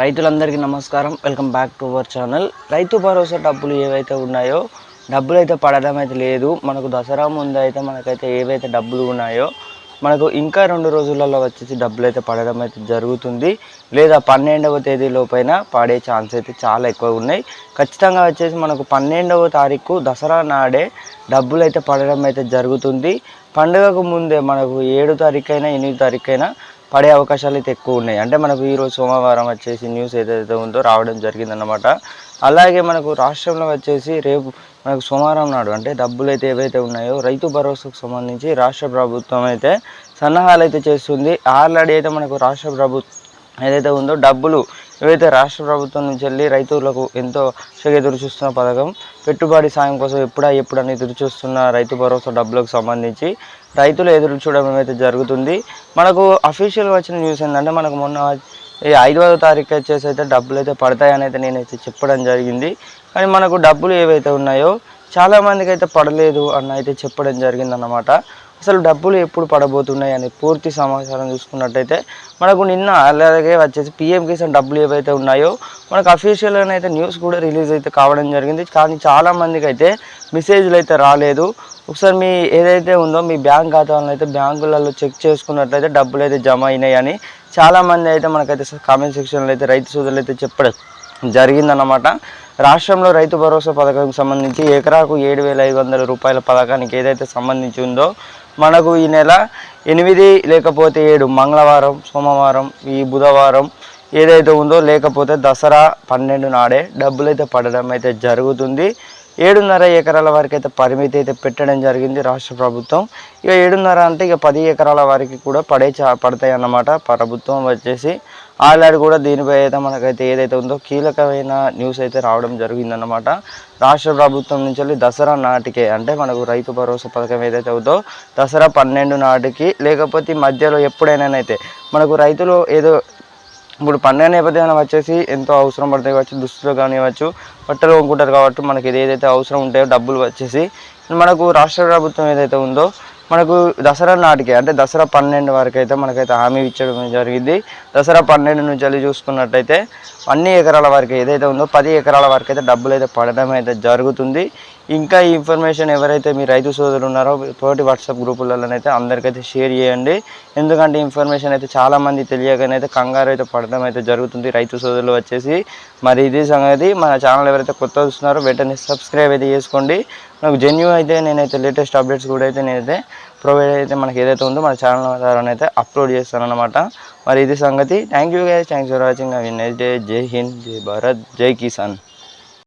రైతులందరికీ నమస్కారం. Welcome back to our channel. Rythu Bharosa డబ్బులు ఏవైతే ఉన్నాయో డబ్బులు అయితే పడడం అయితే లేదు. మనకు దసరా ముందు అయితే మనకైతే ఏవైతే డబ్బులు ఉన్నాయో మనకు ఇంకా రెండు రోజులలో వచ్చేసి డబ్బులు అయితే పడడం అయితే జరుగుతుంది. లేదా పన్నెండవ తేదీ లోపైన పడే ఛాన్స్ అయితే చాలా ఎక్కువ ఉన్నాయి. ఖచ్చితంగా వచ్చేసి మనకు పన్నెండవ తారీఖు దసరా నాడే డబ్బులు అయితే పడడం అయితే జరుగుతుంది. పండుగకు ముందే మనకు ఏడు తారీఖు అయినా ఎనిమిది తారీఖు అయినా పడే అవకాశాలు అయితే ఎక్కువ ఉన్నాయి. అంటే మనకు ఈరోజు సోమవారం వచ్చేసి న్యూస్ ఏదైతే ఉందో రావడం జరిగిందన్నమాట. అలాగే మనకు రాష్ట్రంలో వచ్చేసి రేపు మనకు సోమవారం నాడు అంటే డబ్బులు అయితే ఏవైతే ఉన్నాయో రైతు భరోసాకు సంబంధించి రాష్ట్ర ప్రభుత్వం అయితే సన్నాహాలు అయితే చేస్తుంది. ఆల్రెడీ అయితే మనకు రాష్ట్ర ప్రభుత్వం ఏదైతే ఉందో డబ్బులు ఏవైతే రాష్ట్ర ప్రభుత్వం నుంచి వెళ్ళి రైతులకు ఎంతో ఆశగా ఎదురు చూస్తున్న పథకం పెట్టుబడి సాయం కోసం ఎప్పుడా ఎప్పుడని ఎదురు చూస్తున్న రైతు భరోసా డబ్బులకు సంబంధించి రైతులు ఎదురు చూడడం అయితే జరుగుతుంది. మనకు అఫీషియల్గా వచ్చిన న్యూస్ ఏంటంటే మనకు మొన్న ఈ ఐదవ తారీఖు వచ్చేసి అయితే డబ్బులు అయితే పడతాయని అయితే నేనైతే చెప్పడం జరిగింది. కానీ మనకు డబ్బులు ఏవైతే ఉన్నాయో చాలా మందికి అయితే పడలేదు అన్న అయితే చెప్పడం జరిగిందన్నమాట. అసలు డబ్బులు ఎప్పుడు పడబోతున్నాయి అని పూర్తి సమాచారం చూసుకున్నట్టయితే మనకు నిన్న అలాగే వచ్చేసి పిఎం కిసాన్ డబ్బులు ఏవైతే ఉన్నాయో మనకు అఫీషియల్గా అయితే న్యూస్ కూడా రిలీజ్ అయితే కావడం జరిగింది. కానీ చాలా మందికి అయితే మెసేజ్లు అయితే రాలేదు. ఒకసారి మీ ఏదైతే ఉందో మీ బ్యాంక్ ఖాతాలను అయితే బ్యాంకులలో చెక్ చేసుకున్నట్లయితే డబ్బులు అయితే జమ అయినాయని చాలామంది అయితే మనకైతే కామెంట్ సెక్షన్లో అయితే రైతు సోదరులు అయితే చెప్పడం జరిగిందన్నమాట. రాష్ట్రంలో రైతు భరోసా పథకానికి సంబంధించి ఎకరాకు ఏడు వేల ఐదు వందల రూపాయల పథకానికి ఏదైతే సంబంధించి ఉందో మనకు ఈ నెల ఎనిమిది లేకపోతే ఏడు మంగళవారం సోమవారం ఈ బుధవారం ఏదైతే ఉందో లేకపోతే దసరా పన్నెండు నాడే డబ్బులు అయితే పడడం అయితే జరుగుతుంది. ఏడున్నర ఎకరాల వరకు అయితే పరిమితి అయితే పెట్టడం జరిగింది రాష్ట్ర ప్రభుత్వం. ఇక ఏడున్నర అంటే ఇక పది ఎకరాల వరకు కూడా పడే చా పడతాయి అన్నమాట ప్రభుత్వం వచ్చేసి ఆల్రెడీ కూడా దీనిపై అయితే మనకైతే ఏదైతే ఉందో కీలకమైన న్యూస్ అయితే రావడం జరిగిందన్నమాట. రాష్ట్ర ప్రభుత్వం నుంచి వెళ్ళి దసరా నాటికే అంటే మనకు రైతు భరోసా పథకం ఏదైతే ఉందో దసరా పన్నెండు నాటికి లేకపోతే మధ్యలో ఎప్పుడైనానైతే మనకు రైతులు ఏదో ఇప్పుడు పండుగ నేపథ్యంలో వచ్చేసి ఎంతో అవసరం పడతాయి కావచ్చు దుస్తులు కానివ్వచ్చు బట్టలు కొనుక్కుంటారు కాబట్టి మనకి ఏదైతే అవసరం ఉంటాయో డబ్బులు వచ్చేసి మనకు రాష్ట్ర ప్రభుత్వం ఏదైతే ఉందో మనకు దసరా నాటికి అంటే దసరా పన్నెండు వరకు అయితే మనకైతే హామీ ఇచ్చడం జరిగింది. దసరా పన్నెండు నుంచి వెళ్ళి చూసుకున్నట్టయితే అన్ని ఎకరాల వరకు ఏదైతే ఉందో పది ఎకరాల వరకు అయితే డబ్బులు అయితే పడడం అయితే జరుగుతుంది. ఇంకా ఈ ఇన్ఫర్మేషన్ ఎవరైతే మీ రైతు సోదరులు ఉన్నారో తోటి వాట్సాప్ గ్రూపులలోనైతే అందరికైతే షేర్ చేయండి. ఎందుకంటే ఇన్ఫర్మేషన్ అయితే చాలామంది తెలియకనైతే కంగారు అయితే పడడం అయితే జరుగుతుంది రైతు సోదరులు వచ్చేసి. మరి ఇది సంగతి. మన ఛానల్ ఎవరైతే కొత్త చూస్తున్నారో వెంటనే సబ్స్క్రైబ్ అయితే చేసుకోండి. నాకు జెన్యూ అయితే నేనైతే లేటెస్ట్ అప్డేట్స్ కూడా అయితే నేనైతే ప్రొవైడ్ అయితే మనకి ఏదైతే ఉందో మన ఛానల్ ద్వారా అయితే అప్లోడ్ చేస్తానన్నమాట. మరి ఇది సంగతి. Thank you guys thanks for watching అవి నెక్స్ట్ డే జై హింద్ జై భారత్ జై కిసాన్